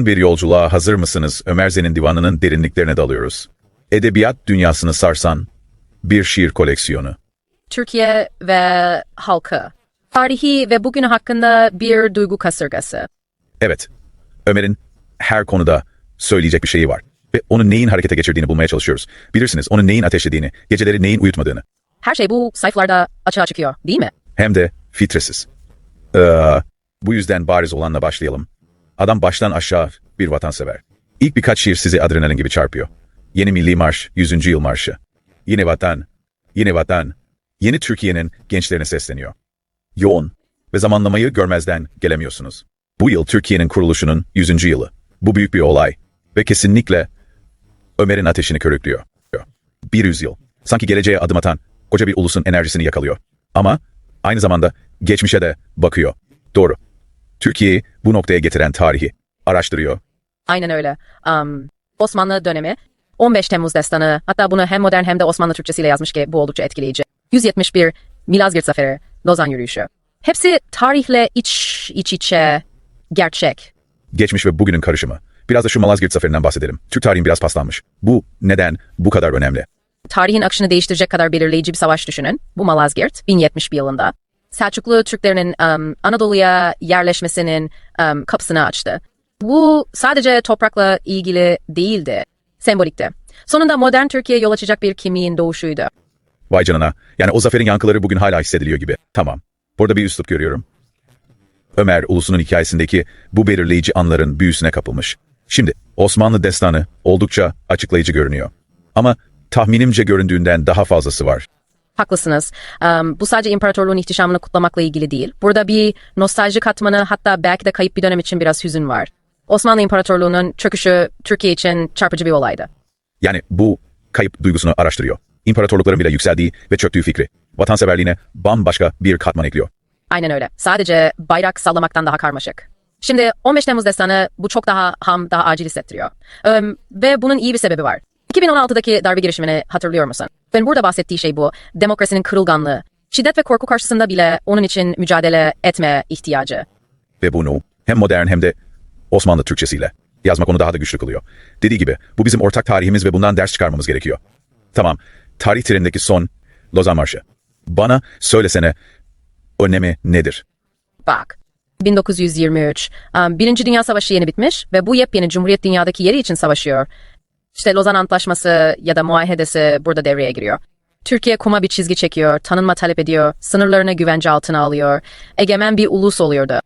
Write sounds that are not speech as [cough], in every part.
Bir yolculuğa hazır mısınız? Ömer Zen'in divanının derinliklerine dalıyoruz. Edebiyat dünyasını sarsan bir şiir koleksiyonu. Türkiye ve halkı. Tarihi ve bugünü hakkında bir duygu kasırgası. Evet, Ömer'in her konuda söyleyecek bir şeyi var. Ve onu neyin harekete geçirdiğini bulmaya çalışıyoruz. Bilirsiniz onun neyin ateşlediğini, geceleri neyin uyutmadığını. Her şey bu sayfalarda açığa çıkıyor, değil mi? Hem de filtresiz. Ee, bu yüzden bariz olanla başlayalım. Adam baştan aşağı bir vatansever. İlk birkaç şiir sizi adrenalin gibi çarpıyor. Yeni Milli Marş, 100. Yıl Marşı. Yine vatan, yine vatan, yeni Türkiye'nin gençlerine sesleniyor. Yoğun ve zamanlamayı görmezden gelemiyorsunuz. Bu yıl Türkiye'nin kuruluşunun 100. yılı. Bu büyük bir olay ve kesinlikle Ömer'in ateşini körüklüyor. Bir yüzyıl. Sanki geleceğe adım atan koca bir ulusun enerjisini yakalıyor. Ama aynı zamanda geçmişe de bakıyor. Doğru. Türkiye'yi bu noktaya getiren tarihi araştırıyor. Aynen öyle. Um, Osmanlı dönemi, 15 Temmuz destanı, hatta bunu hem modern hem de Osmanlı Türkçesiyle yazmış ki bu oldukça etkileyici. 171, Milazgirt Zaferi, Lozan Yürüyüşü. Hepsi tarihle iç iç içe, gerçek. Geçmiş ve bugünün karışımı. Biraz da şu Malazgirt Zaferi'nden bahsedelim. Türk tarihin biraz paslanmış. Bu neden bu kadar önemli? Tarihin akışını değiştirecek kadar belirleyici bir savaş düşünün. Bu Malazgirt, 1071 yılında. Selçuklu Türklerinin um, Anadolu'ya yerleşmesinin um, kapısını açtı. Bu sadece toprakla ilgili değildi, sembolikti. Sonunda modern Türkiye yol açacak bir kimliğin doğuşuydu. Vay canına. Yani o zaferin yankıları bugün hala hissediliyor gibi. Tamam. Burada bir üslup görüyorum. Ömer ulusunun hikayesindeki bu belirleyici anların büyüsüne kapılmış. Şimdi Osmanlı destanı oldukça açıklayıcı görünüyor. Ama tahminimce göründüğünden daha fazlası var. Haklısınız. Um, bu sadece imparatorluğun ihtişamını kutlamakla ilgili değil. Burada bir nostalji katmanı hatta belki de kayıp bir dönem için biraz hüzün var. Osmanlı İmparatorluğu'nun çöküşü Türkiye için çarpıcı bir olaydı. Yani bu kayıp duygusunu araştırıyor. İmparatorlukların bile yükseldiği ve çöktüğü fikri. Vatanseverliğine bambaşka bir katman ekliyor. Aynen öyle. Sadece bayrak sallamaktan daha karmaşık. Şimdi 15 Temmuz destanı bu çok daha ham, daha acil hissettiriyor. Ee, ve bunun iyi bir sebebi var. 2016'daki darbe girişimini hatırlıyor musun? Ben burada bahsettiği şey bu. Demokrasinin kırılganlığı. Şiddet ve korku karşısında bile onun için mücadele etme ihtiyacı. Ve bunu hem modern hem de Osmanlı Türkçesiyle yazmak onu daha da güçlü kılıyor. Dediği gibi bu bizim ortak tarihimiz ve bundan ders çıkarmamız gerekiyor. Tamam, tarih trenindeki son Lozan Marşı. Bana söylesene önemi nedir? Bak. 1923. um, Birinci Dünya Savaşı yeni bitmiş ve bu yepyeni Cumhuriyet dünyadaki yeri için savaşıyor. İşte Lozan Antlaşması ya da muahedesi burada devreye giriyor. Türkiye kuma bir çizgi çekiyor, tanınma talep ediyor, sınırlarını güvence altına alıyor, egemen bir ulus oluyordu.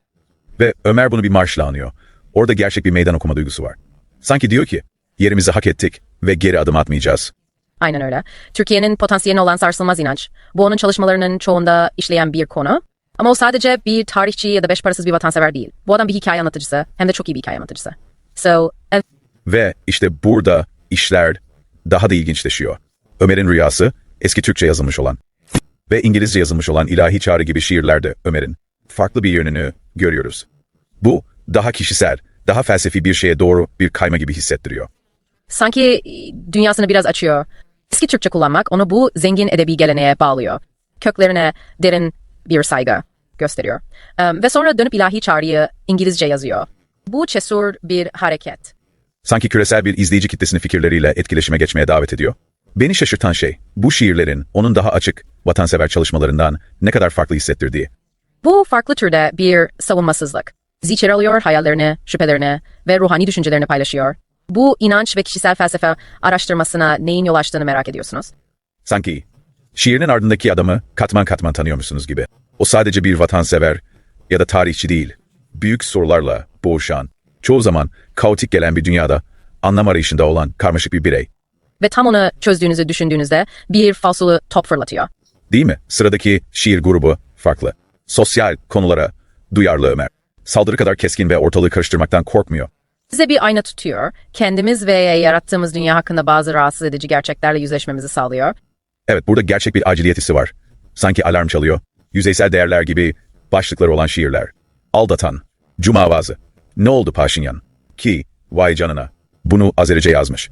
Ve Ömer bunu bir marşla anıyor. Orada gerçek bir meydan okuma duygusu var. Sanki diyor ki, yerimizi hak ettik ve geri adım atmayacağız. Aynen öyle. Türkiye'nin potansiyeline olan sarsılmaz inanç. Bu onun çalışmalarının çoğunda işleyen bir konu. Ama o sadece bir tarihçi ya da beş parasız bir vatansever değil. Bu adam bir hikaye anlatıcısı. Hem de çok iyi bir hikaye anlatıcısı. So, Ve işte burada işler daha da ilginçleşiyor. Ömer'in rüyası eski Türkçe yazılmış olan ve İngilizce yazılmış olan ilahi çağrı gibi şiirlerde Ömer'in farklı bir yönünü görüyoruz. Bu daha kişisel, daha felsefi bir şeye doğru bir kayma gibi hissettiriyor. sanki dünyasını biraz açıyor. Eski Türkçe kullanmak onu bu zengin edebi geleneğe bağlıyor. Köklerine derin bir saygı gösteriyor. Ve sonra dönüp ilahi çağrıyı İngilizce yazıyor. Bu cesur bir hareket. Sanki küresel bir izleyici kitlesini fikirleriyle etkileşime geçmeye davet ediyor. Beni şaşırtan şey, bu şiirlerin onun daha açık, vatansever çalışmalarından ne kadar farklı hissettirdiği. Bu farklı türde bir savunmasızlık. Bizi içeri alıyor hayallerini, şüphelerini ve ruhani düşüncelerini paylaşıyor. Bu inanç ve kişisel felsefe araştırmasına neyin yol açtığını merak ediyorsunuz. Sanki şiirinin ardındaki adamı katman katman tanıyormuşsunuz gibi. O sadece bir vatansever ya da tarihçi değil. Büyük sorularla boğuşan, çoğu zaman kaotik gelen bir dünyada anlam arayışında olan karmaşık bir birey. Ve tam onu çözdüğünüzü düşündüğünüzde bir falsolu top fırlatıyor. Değil mi? Sıradaki şiir grubu farklı. Sosyal konulara duyarlı Ömer. Saldırı kadar keskin ve ortalığı karıştırmaktan korkmuyor. Size bir ayna tutuyor, kendimiz ve yarattığımız dünya hakkında bazı rahatsız edici gerçeklerle yüzleşmemizi sağlıyor. Evet burada gerçek bir aciliyet hissi var. Sanki alarm çalıyor. Yüzeysel değerler gibi başlıkları olan şiirler. Aldatan. Cuma avazı. Ne oldu Paşinyan? Ki, vay canına. Bunu Azerice yazmış.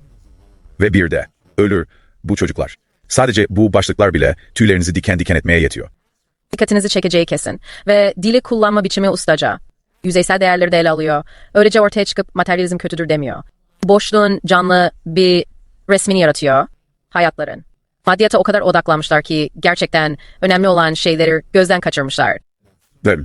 Ve bir de, ölür bu çocuklar. Sadece bu başlıklar bile tüylerinizi diken diken etmeye yetiyor. Dikkatinizi çekeceği kesin ve dili kullanma biçimi ustaca. Yüzeysel değerleri de ele alıyor. Öylece ortaya çıkıp materyalizm kötüdür demiyor. Boşluğun canlı bir resmini yaratıyor. Hayatların. Maddiyata o kadar odaklanmışlar ki gerçekten önemli olan şeyleri gözden kaçırmışlar. Ve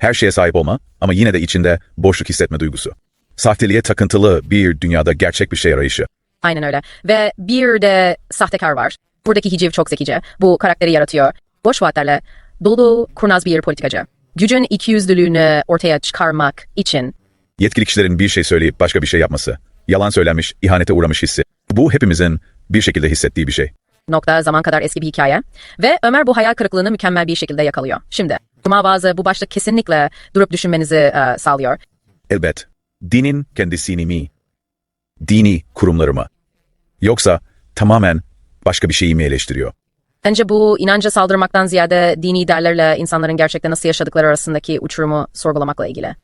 her şeye sahip olma ama yine de içinde boşluk hissetme duygusu. Sahteliğe takıntılı bir dünyada gerçek bir şey arayışı. Aynen öyle. Ve bir de sahtekar var. Buradaki hiciv çok zekice. Bu karakteri yaratıyor. Boş vaatlerle dolu kurnaz bir politikacı. Gücün ikiyüzlülüğünü ortaya çıkarmak için Yetkili kişilerin bir şey söyleyip başka bir şey yapması. Yalan söylenmiş, ihanete uğramış hissi. Bu hepimizin bir şekilde hissettiği bir şey. nokta zaman kadar eski bir hikaye. Ve Ömer bu hayal kırıklığını mükemmel bir şekilde yakalıyor. Şimdi Cuma bazı bu başlık kesinlikle durup düşünmenizi e, sağlıyor. Elbet. Dinin kendisini mi? Dini kurumları mı? Yoksa tamamen başka bir şeyi mi eleştiriyor? Bence bu inanca saldırmaktan ziyade dini değerlerle insanların gerçekten nasıl yaşadıkları arasındaki uçurumu sorgulamakla ilgili.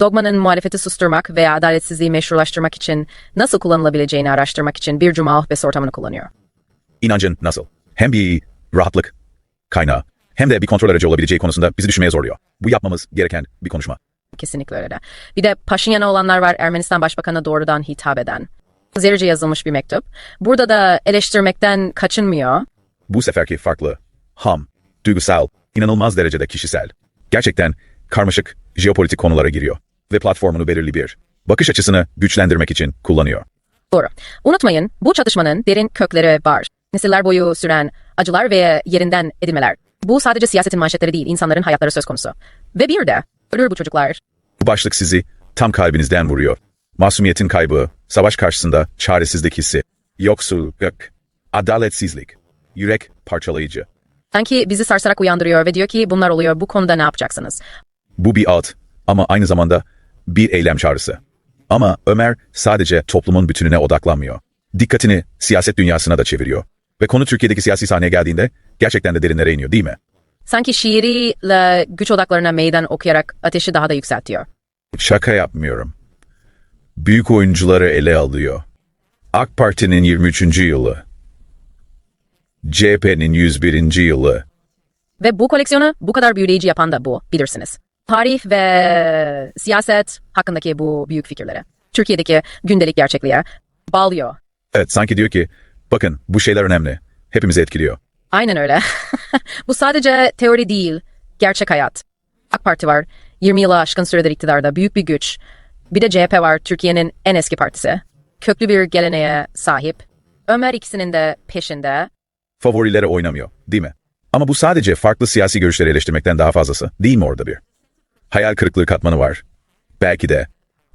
Dogmanın muhalefeti susturmak veya adaletsizliği meşrulaştırmak için nasıl kullanılabileceğini araştırmak için bir cuma ahbesi ortamını kullanıyor. İnancın nasıl? Hem bir rahatlık kaynağı hem de bir kontrol aracı olabileceği konusunda bizi düşünmeye zorluyor. Bu yapmamız gereken bir konuşma. Kesinlikle öyle. Bir de Paşinyan'a olanlar var Ermenistan Başbakanı doğrudan hitap eden. Zerice yazılmış bir mektup. Burada da eleştirmekten kaçınmıyor. Bu seferki farklı, ham, duygusal, inanılmaz derecede kişisel. Gerçekten karmaşık jeopolitik konulara giriyor ve platformunu belirli bir bakış açısını güçlendirmek için kullanıyor. Doğru. Unutmayın bu çatışmanın derin kökleri var. Nesiller boyu süren acılar ve yerinden edilmeler. Bu sadece siyasetin manşetleri değil, insanların hayatları söz konusu. Ve bir de ölür bu çocuklar. Bu başlık sizi tam kalbinizden vuruyor. Masumiyetin kaybı, savaş karşısında çaresizlik hissi, yoksulluk, adaletsizlik, yürek parçalayıcı. Sanki bizi sarsarak uyandırıyor ve diyor ki bunlar oluyor bu konuda ne yapacaksınız? Bu bir alt ama aynı zamanda bir eylem çağrısı. Ama Ömer sadece toplumun bütününe odaklanmıyor. Dikkatini siyaset dünyasına da çeviriyor. Ve konu Türkiye'deki siyasi sahneye geldiğinde gerçekten de derinlere iniyor değil mi? Sanki şiiriyle güç odaklarına meydan okuyarak ateşi daha da yükseltiyor. Şaka yapmıyorum. Büyük oyuncuları ele alıyor. AK Parti'nin 23. yılı. CHP'nin 101. yılı. Ve bu koleksiyonu bu kadar büyüleyici yapan da bu, bilirsiniz. Tarih ve siyaset hakkındaki bu büyük fikirlere. Türkiye'deki gündelik gerçekliğe bağlıyor. Evet sanki diyor ki bakın bu şeyler önemli. Hepimizi etkiliyor. Aynen öyle. [laughs] bu sadece teori değil, gerçek hayat. AK Parti var, 20 yılı aşkın süredir iktidarda, büyük bir güç. Bir de CHP var, Türkiye'nin en eski partisi. Köklü bir geleneğe sahip. Ömer ikisinin de peşinde. Favorilere oynamıyor değil mi? Ama bu sadece farklı siyasi görüşleri eleştirmekten daha fazlası. Değil mi orada bir? Hayal kırıklığı katmanı var. Belki de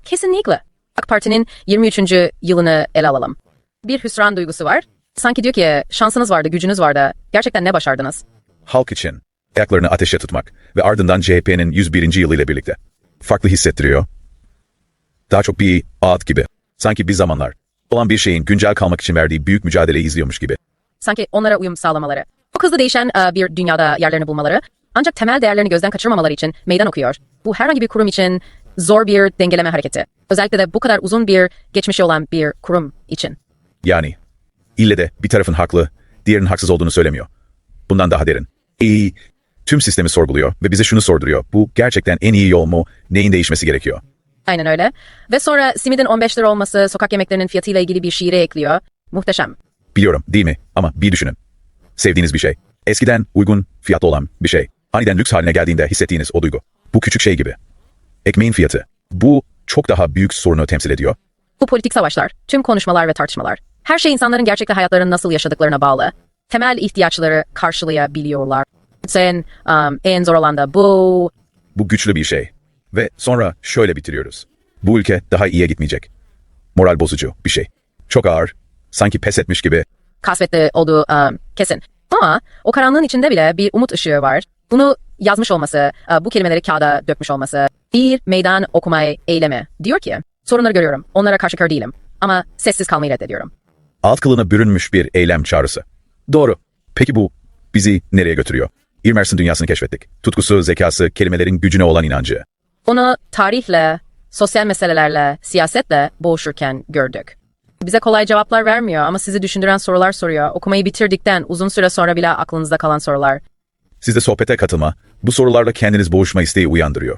Kesinlikle. AK Parti'nin 23. yılını ele alalım. Bir hüsran duygusu var. Sanki diyor ki şansınız vardı, gücünüz vardı. Gerçekten ne başardınız? halk için ayaklarını ateşe tutmak ve ardından CHP'nin 101. yılıyla birlikte. Farklı hissettiriyor. Daha çok bir ağıt gibi. Sanki bir zamanlar olan bir şeyin güncel kalmak için verdiği büyük mücadeleyi izliyormuş gibi. Sanki onlara uyum sağlamaları. Çok hızlı değişen bir dünyada yerlerini bulmaları. Ancak temel değerlerini gözden kaçırmamaları için meydan okuyor. Bu herhangi bir kurum için zor bir dengeleme hareketi. Özellikle de bu kadar uzun bir geçmişi olan bir kurum için. Yani ille de bir tarafın haklı, diğerinin haksız olduğunu söylemiyor. Bundan daha derin. İyi, tüm sistemi sorguluyor ve bize şunu sorduruyor. Bu gerçekten en iyi yol mu? Neyin değişmesi gerekiyor? Aynen öyle. Ve sonra simidin 15 lira olması sokak yemeklerinin fiyatıyla ilgili bir şiire ekliyor. Muhteşem. Biliyorum değil mi? Ama bir düşünün. Sevdiğiniz bir şey. Eskiden uygun fiyatlı olan bir şey. Aniden lüks haline geldiğinde hissettiğiniz o duygu. Bu küçük şey gibi. Ekmeğin fiyatı. Bu çok daha büyük sorunu temsil ediyor. Bu politik savaşlar, tüm konuşmalar ve tartışmalar. Her şey insanların gerçekte hayatlarını nasıl yaşadıklarına bağlı. Temel ihtiyaçları karşılayabiliyorlar. Sen um, en zor olan da bu. Bu güçlü bir şey. Ve sonra şöyle bitiriyoruz. Bu ülke daha iyiye gitmeyecek. Moral bozucu bir şey. Çok ağır. Sanki pes etmiş gibi. kasvetli olduğu um, kesin. Ama o karanlığın içinde bile bir umut ışığı var. Bunu yazmış olması, uh, bu kelimeleri kağıda dökmüş olması, bir meydan okumay eylemi. Diyor ki, sorunları görüyorum, onlara karşı kör değilim. Ama sessiz kalmayı reddediyorum. Alt kılına bürünmüş bir eylem çağrısı. Doğru. Peki bu bizi nereye götürüyor? Irmers'in dünyasını keşfettik. Tutkusu, zekası, kelimelerin gücüne olan inancı. Onu tarihle, sosyal meselelerle, siyasetle boğuşurken gördük. Bize kolay cevaplar vermiyor ama sizi düşündüren sorular soruyor. Okumayı bitirdikten uzun süre sonra bile aklınızda kalan sorular. Siz de sohbete katılma, bu sorularla kendiniz boğuşma isteği uyandırıyor.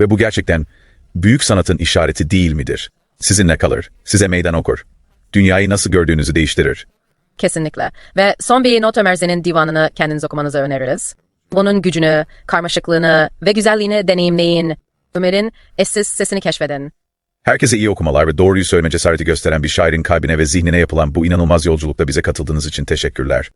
Ve bu gerçekten büyük sanatın işareti değil midir? Sizinle kalır, size meydan okur. Dünyayı nasıl gördüğünüzü değiştirir. Kesinlikle. Ve son bir Not Ömerzi'nin divanını kendiniz okumanızı öneririz. Onun gücünü, karmaşıklığını ve güzelliğini deneyimleyin. Ömer'in eşsiz sesini keşfedin. Herkese iyi okumalar ve doğruyu söyleme cesareti gösteren bir şairin kalbine ve zihnine yapılan bu inanılmaz yolculukta bize katıldığınız için teşekkürler.